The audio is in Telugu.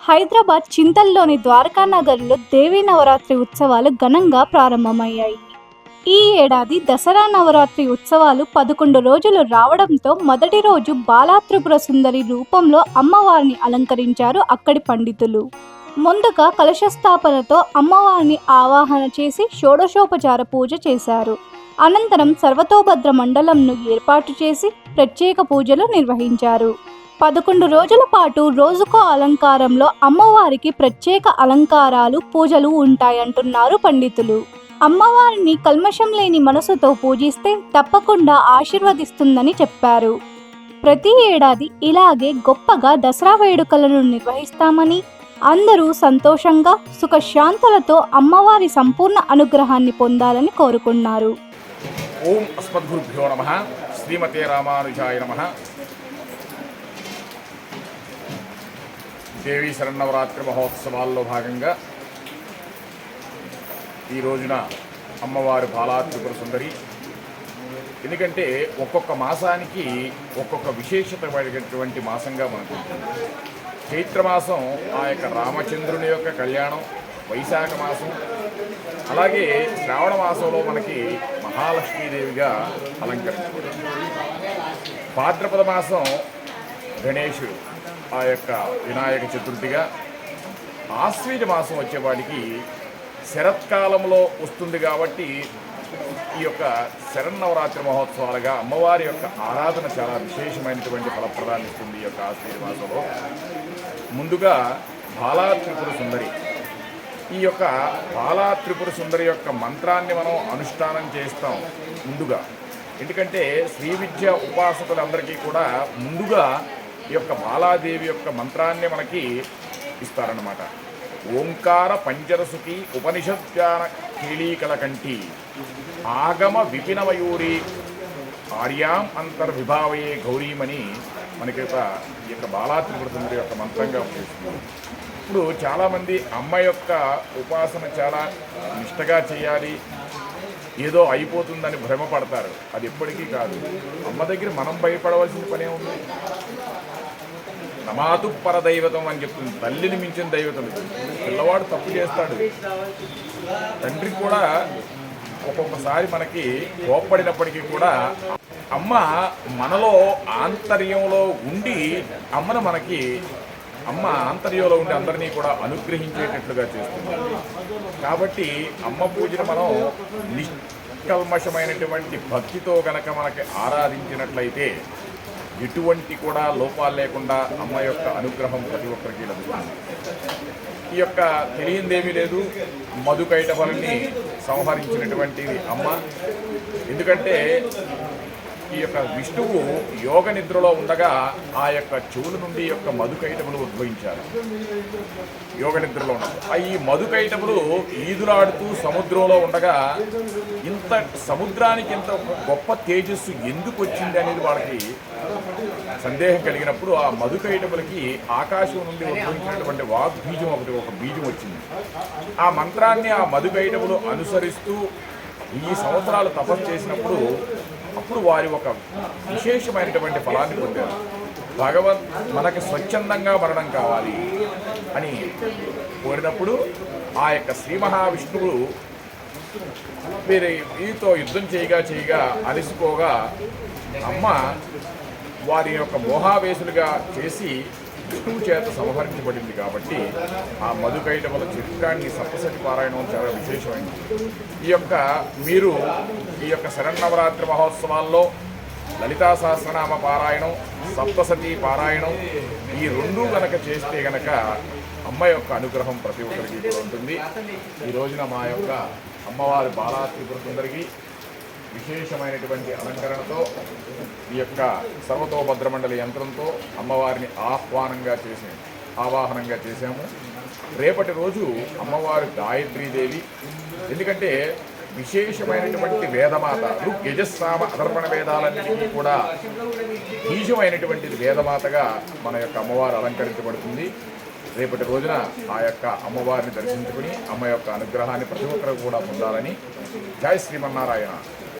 హైదరాబాద్ చింతల్లోని ద్వారకా నగర్లో దేవీ నవరాత్రి ఉత్సవాలు ఘనంగా ప్రారంభమయ్యాయి. ఈ ఏడాది దసరా నవరాత్రి ఉత్సవాలు పదకొండు రోజులు రావడంతో మొదటి రోజు బాలాత్రిపుర సుందరి రూపంలో అమ్మవారిని అలంకరించారు అక్కడి పండితులు. ముందుగా కలశస్థాపనతో అమ్మవారిని ఆవాహన చేసి షోడశోపచార పూజ చేశారు. అనంతరం సర్వతోభద్ర మండలంను ఏర్పాటు చేసి ప్రత్యేక పూజలు నిర్వహించారు. పదకొండు రోజుల పాటు రోజుకో అలంకారంలో అమ్మవారికి ప్రత్యేక అలంకారాలు పూజలు ఉంటాయంటున్నారు పండితులు. అమ్మవారిని కల్మషం లేని మనసుతో పూజిస్తే తప్పకుండా ఆశీర్వదిస్తుందని చెప్పారు. ప్రతి ఏడాది ఇలాగే గొప్పగా దసరా వేడుకలను నిర్వహిస్తామని అందరూ సంతోషంగా సుఖశాంతులతో అమ్మవారి సంపూర్ణ అనుగ్రహాన్ని పొందాలని కోరుకున్నారు. ఓం అస్మద్గురుభ్యో నమ. శ్రీమతే రామానుజాయ నమ. దేవీ శరన్నవరాత్రి మహోత్సవాల్లో భాగంగా ఈ రోజున అమ్మవారి బాలాత్రిపుర సుందరి. ఎందుకంటే ఒక్కొక్క మాసానికి ఒక్కొక్క విశేషతమైనటువంటి మాసంగా మనకు చైత్రమాసం ఆ యొక్క రామచంద్రుని యొక్క కళ్యాణం వైశాఖ మాసం. అలాగే శ్రావణ మాసంలో మనకి మహాలక్ష్మీదేవిగా అలంకరించబడింది భాద్రపద మాసం గణేశుడు. ఆ యొక్క వినాయక చతుర్థిగా ఆశ్వీజ మాసం వచ్చేవాడికి శరత్కాలంలో వస్తుంది కాబట్టి ఈ యొక్క శరన్నవరాత్రి మహోత్సవాలుగా అమ్మవారి యొక్క ఆరాధన చాలా విశేషమైనటువంటి ఫలప్రదాన్ని ఇస్తుంది ఈ యొక్క ఆశ్వీజ మాసంలో. ముందుగా బాలా త్రిపుర సుందరి. ఈ యొక్క బాలా త్రిపుర సుందరి యొక్క మంత్రాన్ని మనం అనుష్ఠానం చేస్తాం ముందుగా. ఎందుకంటే శ్రీ విద్య ఉపాసకులందరికీ కూడా ముందుగా ఈ యొక్క బాలాదేవి యొక్క మంత్రాన్ని మనకి ఇస్తారన్నమాట. ఓంకార పంచరసుకి ఉపనిషద్గాన కీళీకల కంటి ఆగమ విపినమయూరి ఆర్యాం అంతర్విభావయే గౌరీమని మనకి ఒక ఈ యొక్క బాలా యొక్క మంత్రంగా ఉపయోగిస్తుంది ఇప్పుడు చాలామంది అమ్మ యొక్క ఉపాసన చాలా నిష్టగా చేయాలి ఏదో అయిపోతుందని భ్రమపడతారు. అది ఎప్పటికీ కాదు. అమ్మ దగ్గర మనం భయపడవలసిన పనే ఉంది. నమాతు పరదైవతం అని చెప్తుంది. తల్లిని మించిన దైవతం పిల్లవాడు తప్పు చేస్తాడు. తండ్రి కూడా ఒక్కొక్కసారి మనకి కోప్పడినప్పటికీ కూడా అమ్మ మనలో ఆంతర్యంలో ఉండి అమ్మను మనకి అమ్మ ఆంతర్యంలో ఉండి అందరినీ కూడా అనుగ్రహించేటట్లుగా చేస్తుంది. కాబట్టి అమ్మ పూజను మనం నిష్కల్మషమైనటువంటి భక్తితో గనక మనకి ఆరాధించినట్లయితే ఎటువంటి కూడా లోపాలు లేకుండా అమ్మ యొక్క అనుగ్రహం ప్రతి ఒక్కరికి లభిస్తుంది. ఈ యొక్క తెలియందేమీ లేదు. మధుకైటవల్ని సంహరించినటువంటి అమ్మ. ఎందుకంటే ఈ యొక్క విష్ణువు యోగ నిద్రలో ఉండగా ఆ యొక్క చెవుల నుండి ఈ యొక్క మధుకైటములు ఉద్భవించారు. యోగ నిద్రలో ఉండగా ఆ ఈ మధుకైటములు ఈదులాడుతూ సముద్రంలో ఉండగా ఇంత సముద్రానికి ఇంత గొప్ప తేజస్సు ఎందుకు వచ్చింది అనేది వాళ్ళకి సందేహం కలిగినప్పుడు ఆ మధుకైటములకి ఆకాశం నుండి ఉద్భవించినటువంటి వాగ్బీజం ఒకటి ఒక బీజం వచ్చింది. ఆ మంత్రాన్ని ఆ మధుకైటములు అనుసరిస్తూ ఈ సంవత్సరాలు తపస్సు చేసినప్పుడు అప్పుడు వారి ఒక విశేషమైనటువంటి ఫలాన్ని పొందారు. భగవత్ మనకి స్వచ్ఛందంగా మరణం కావాలి అని కోరినప్పుడు ఆ యొక్క శ్రీ మహావిష్ణువు వీరి వీరితో యుద్ధం చేయగా చేయగా అలసిపోగా అమ్మ వారి యొక్క మోహావేశులుగా చేసి విష్ణువు చేత సంహరించబడింది కాబట్టి ఆ మధుకైటముల చిత్రాన్ని సప్తసతి పారాయణం చాలా విశేషమైనది ఈ యొక్క మీరు ఈ యొక్క శరన్నవరాత్రి మహోత్సవాల్లో లలితా సహస్రనామ పారాయణం సప్తసతి పారాయణం ఈ రెండు గనక చేస్తే గనక అమ్మ యొక్క అనుగ్రహం ప్రతి ఒక్కరికి ఉంటుంది. ఈ రోజున మా యొక్క అమ్మవారి బాలా త్రిపుర విశేషమైనటువంటి అలంకరణతో ఈ యొక్క సర్వతోభద్రమండలి యంత్రంతో అమ్మవారిని ఆహ్వానంగా చేసి ఆవాహనంగా చేశాము. రేపటి రోజు అమ్మవారి గాయత్రీదేవి. ఎందుకంటే విశేషమైనటువంటి వేదమాత ఋగ్ అధర్మణ అదర్పణ వేదాలన్నిటికీ కూడా బీజమైనటువంటిది వేదమాతగా మన యొక్క అమ్మవారు అలంకరించబడుతుంది. రేపటి రోజున ఆ యొక్క అమ్మవారిని దర్శించుకుని అమ్మ యొక్క అనుగ్రహాన్ని ప్రతి ఒక్కరు కూడా పొందాలని. జై శ్రీమన్నారాయణ